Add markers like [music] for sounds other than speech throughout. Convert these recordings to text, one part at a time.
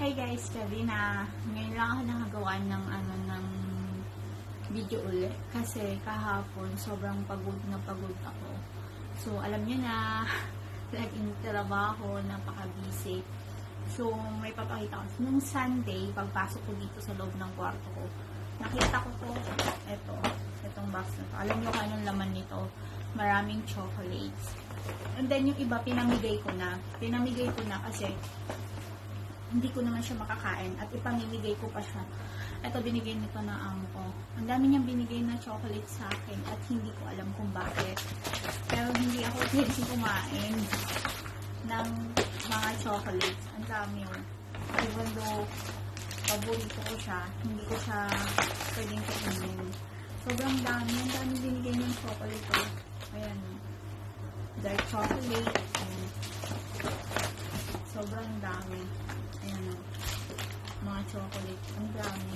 Hi guys, sabi na ngayon lang ako nakagawa ng ano ng video ulit kasi kahapon sobrang pagod na pagod ako. So alam niyo na [laughs] laging trabaho, napaka-busy. So may papakita ko. Nung Sunday, pagpasok ko dito sa loob ng kwarto ko, nakita ko to, eto, itong box na to. Alam niyo kung anong laman nito? Maraming chocolates. And then yung iba, pinamigay ko na. Pinamigay ko na kasi hindi ko naman siya makakain at ipamimigay ko pa siya. Ito binigay nito ng amo ko. Ang dami niyang binigay na chocolate sa akin at hindi ko alam kung bakit. Pero hindi ako pwedeng kumain ng mga chocolates. Ang dami yun. Even though paborito ko siya, hindi ko siya pwedeng kainin. Sobrang dami. Ang dami binigay niyang chocolate ko. Ayan. Dark chocolate. Ayan. Sobrang dami. Ayan o. Mga chocolate. Ang dami.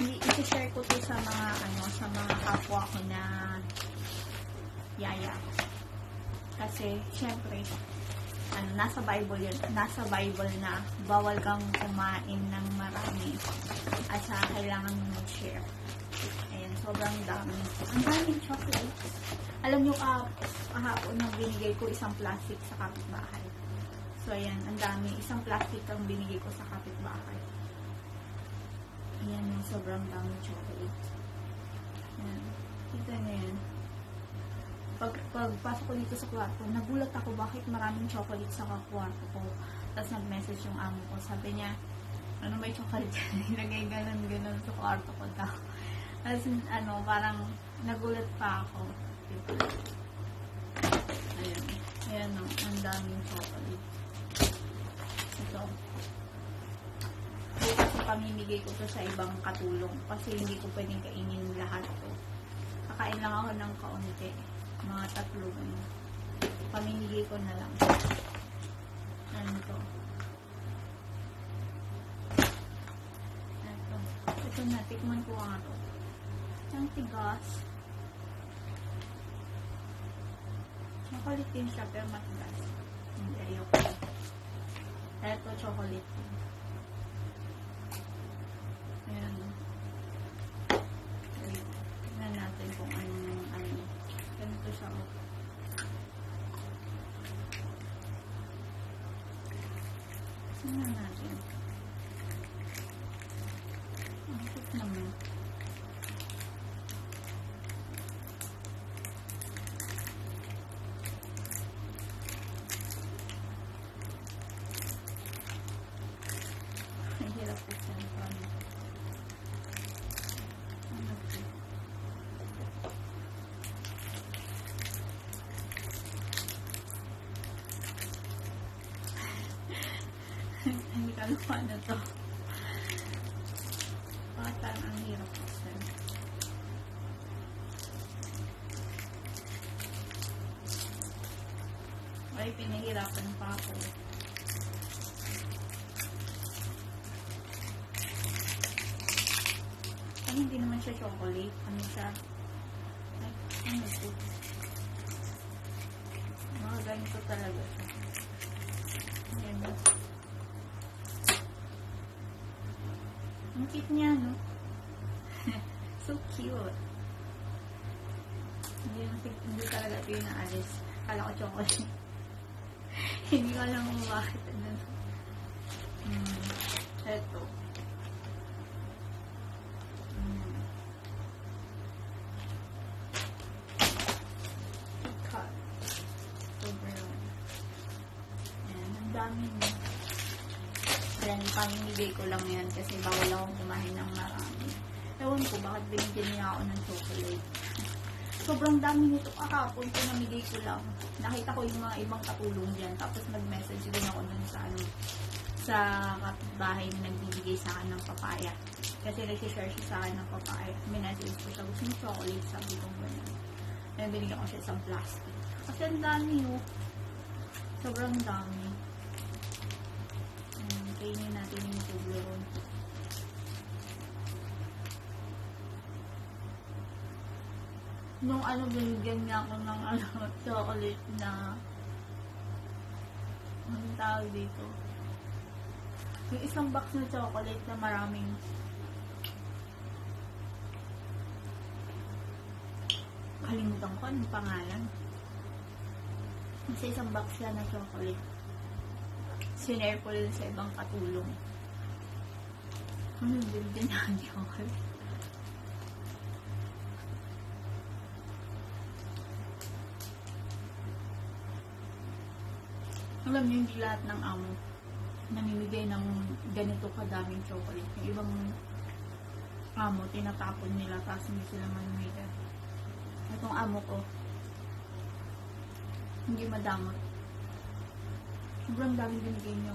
Hindi, isi-share ko to sa mga, ano, sa mga kapwa ko na yaya. Kasi, syempre, ano, nasa Bible yun. Nasa Bible na bawal kang kumain ng marami. At sa kailangan mo mag-share. Ayan, sobrang dami. Ang daming chocolate. Alam nyo, ah, kahapon nang binigay ko isang plastic sa kapitbahay. So, ayan, ang dami. Isang plastic ang binigay ko sa kapitbahay. Ayan, yung sobrang dami chocolate. Ayan. Kita na yan. Pag, pagpasok ko dito sa kwarto, nagulat ako bakit maraming chocolate sa kwarto ko. Tapos nag-message yung amo ko. Sabi niya, ano may chocolate yan? [laughs] Ilagay ganun, ganun sa kwarto ko daw. Tapos, ano, parang nagulat pa ako. Diba? Ayan. Ayan, no, ang daming chocolate. Ito. Pamimigay ko to sa ibang katulong kasi hindi ko pwedeng kainin lahat to. Kakain lang ako ng kaunti. Mga tatlo. ganun. Pamimigay ko na lang. Ano to? Ito. Ito na. Tikman ko nga to. Ang tigas. Chocolate din siya pero matigas. Hindi, ayoko. Ito, chocolate din. Ayan. Wait. Tingnan natin kung ano yung ano. Ganito siya. oh. Tingnan natin. Ang cute naman. Ang hirap po siya. Paano? Ano to? Kung ano to. Bakit parang ang hirap po siya? Ay, pinahirapan pa ako. Ay, hindi naman siya chocolate. Ano siya? Ay, ano ito? Mga ganito talaga siya. Ayan. Ang cute niya, no? [laughs] so cute. Hindi, hindi, talaga ito yung naalis. Kala ko chocolate. [laughs] hindi ko alam kung bakit. Ano. Hmm. Ito. Then, pamimigay ko lang yan kasi bawal akong kumain ng marami. Ewan ko, bakit binigyan niya ako ng chocolate. Sobrang dami nito kahapon ko namigay ko lang. Nakita ko yung mga ibang katulong dyan. Tapos nag-message din ako dun sa ano, sa kapitbahay na nagbibigay sa akin ng papaya. Kasi nag-share siya sa akin ng papaya. Minessage ko siya, gusto mo chocolate? Sabi ko ganyan. Then binigyan ko siya isang plastic. Kasi ang dami oh. Sobrang dami. Kainin natin yung Toblerone. Nung ano, binigyan niya ako ng ano, [laughs] chocolate na anong tawag dito? Yung isang box na chocolate na maraming kalimutan ko anong pangalan. Sa isang box lang na chocolate. Sinare ko rin sa ibang katulong. Ano din din chocolate? Alam niyo, hindi lahat ng amo namimigay ng ganito kadaming chocolate. Yung ibang amo, tinatapon nila tapos hindi sila manumigay. Itong amo ko, hindi madamot. Sobrang dami binigay niyo.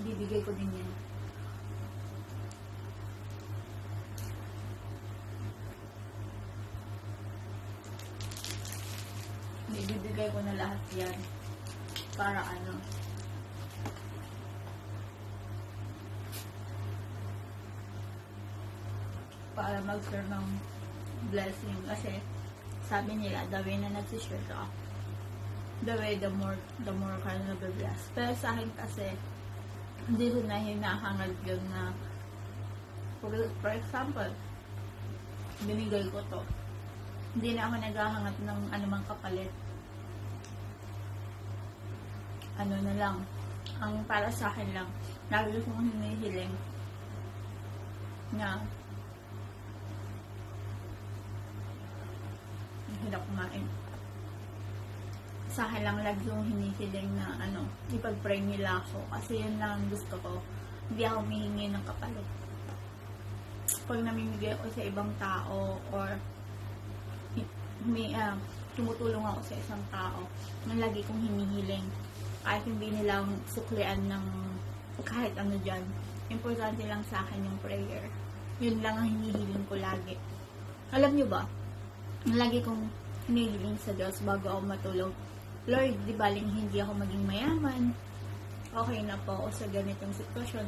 Bibigay ko din yan. Bibigay ko na lahat yan. Para ano, para mag-share ng blessing. Kasi, sabi nila, the way na nagsishare ka, the way, the more, the more ka na bless. Pero sa akin kasi, hindi ko na hinahangad yun na, for, for example, binigay ko to. Hindi na ako naghahangat ng anumang kapalit. Ano na lang, ang para sa akin lang, lagi kong hinihiling na hirap kumain. Sa akin lang lagi yung hinihiling na ano, ipag-pray nila ako. Kasi yun lang ang gusto ko. Hindi ako humihingi ng kapalit. Pag namimigay ako sa ibang tao or humi, ah, tumutulong ako sa isang tao, na lagi kong hinihiling. Kahit hindi nila suklian ng kahit ano dyan. Importante lang sa akin yung prayer. Yun lang ang hinihiling ko lagi. Alam nyo ba, lagi kong hinihiling sa Diyos bago ako matulog. Lord, di baling hindi ako maging mayaman. Okay na po ako sa ganitong sitwasyon.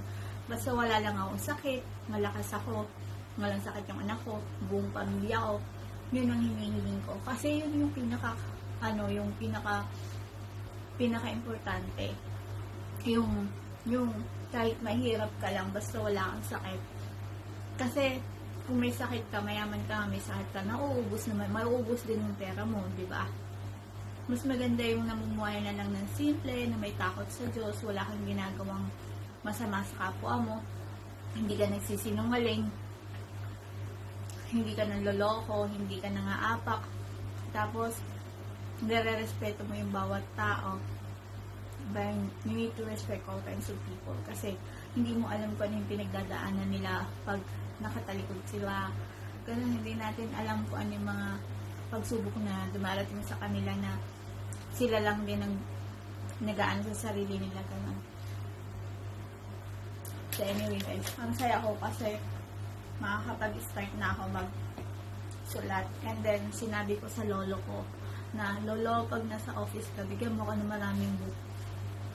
Basta wala lang akong sakit, malakas ako, walang sakit yung anak ko, buong pamilya ko. Yun ang hinihiling ko. Kasi yun yung pinaka, ano, yung pinaka, pinaka-importante. Yung, yung, kahit mahirap ka lang, basta wala kang sakit. Kasi, kung may sakit ka, mayaman ka, may sakit ka, nauubos naman, mauubos din yung pera mo, di ba? Mas maganda yung namumuhay na lang ng simple, na may takot sa Diyos, wala kang ginagawang masama sa kapwa mo, hindi ka nagsisinungaling, hindi ka nanloloko, hindi ka nangaapak, tapos, nire-respeto mo yung bawat tao, then you need to respect all kinds of people kasi hindi mo alam kung ano yung pinagdadaanan nila pag nakatalikod sila. Ganun, hindi natin alam kung ano yung mga pagsubok na dumarating sa kanila na sila lang din ang nagaan sa sarili nila. Ganun. So anyway guys, ang saya ko kasi makakapag-start na ako mag sulat. And then, sinabi ko sa lolo ko na, lolo, pag nasa office ka, bigyan mo ko ng maraming book.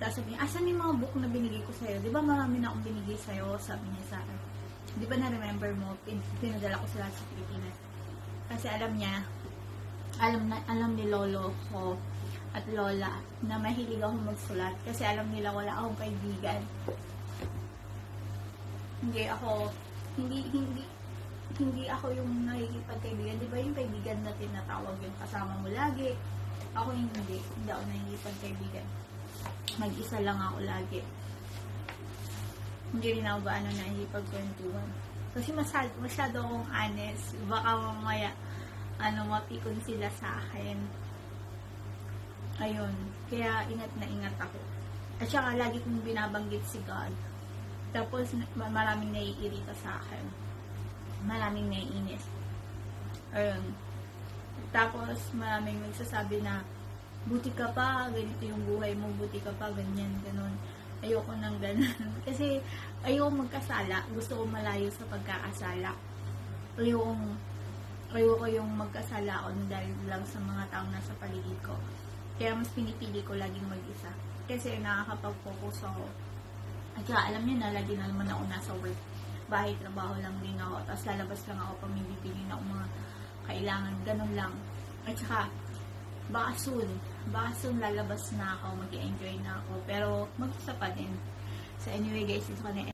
Tapos sabi niya, asan yung mga book na binigay ko sa'yo? Di ba marami na akong binigay sa'yo? Sabi niya sa akin. Di ba na-remember mo, pin pinadala ko sila sa Pilipinas. Kasi alam niya, alam na alam ni lolo ko at lola na mahilig ako magsulat kasi alam nila wala akong kaibigan. Hindi ako hindi hindi hindi ako yung nakikipagkaibigan. Di ba yung kaibigan na tinatawag yung kasama mo lagi? Ako hindi. Hindi ako nakikipagkaibigan. Mag-isa lang ako lagi. Hindi rin ako ba ano nakikipagkwentuhan. Kasi masyado, masyado akong honest. Baka mamaya ano, mapikon sila sa akin. Ayun. Kaya ingat na ingat ako. At saka lagi kong binabanggit si God. Tapos ma- maraming naiirita sa akin. Maraming naiinis. Ayun. Tapos maraming nagsasabi na buti ka pa, ganito yung buhay mo, buti ka pa, ganyan, ganun. Ayoko nang ganun. [laughs] Kasi ayoko magkasala. Gusto ko malayo sa pagkakasala. Ayoko ayoko yung magkasala ako dahil lang sa mga taong nasa paligid ko. Kaya mas pinipili ko laging mag-isa. Kasi nakakapag-focus ako. At saka alam niyo na, lagi na naman ako nasa work. Bahay, trabaho lang din ako. Tapos lalabas lang ako pag may na mga kailangan. Ganun lang. At saka, baka soon, baka soon lalabas na ako, mag enjoy na ako. Pero mag-isa pa din. So anyway guys, ito ka na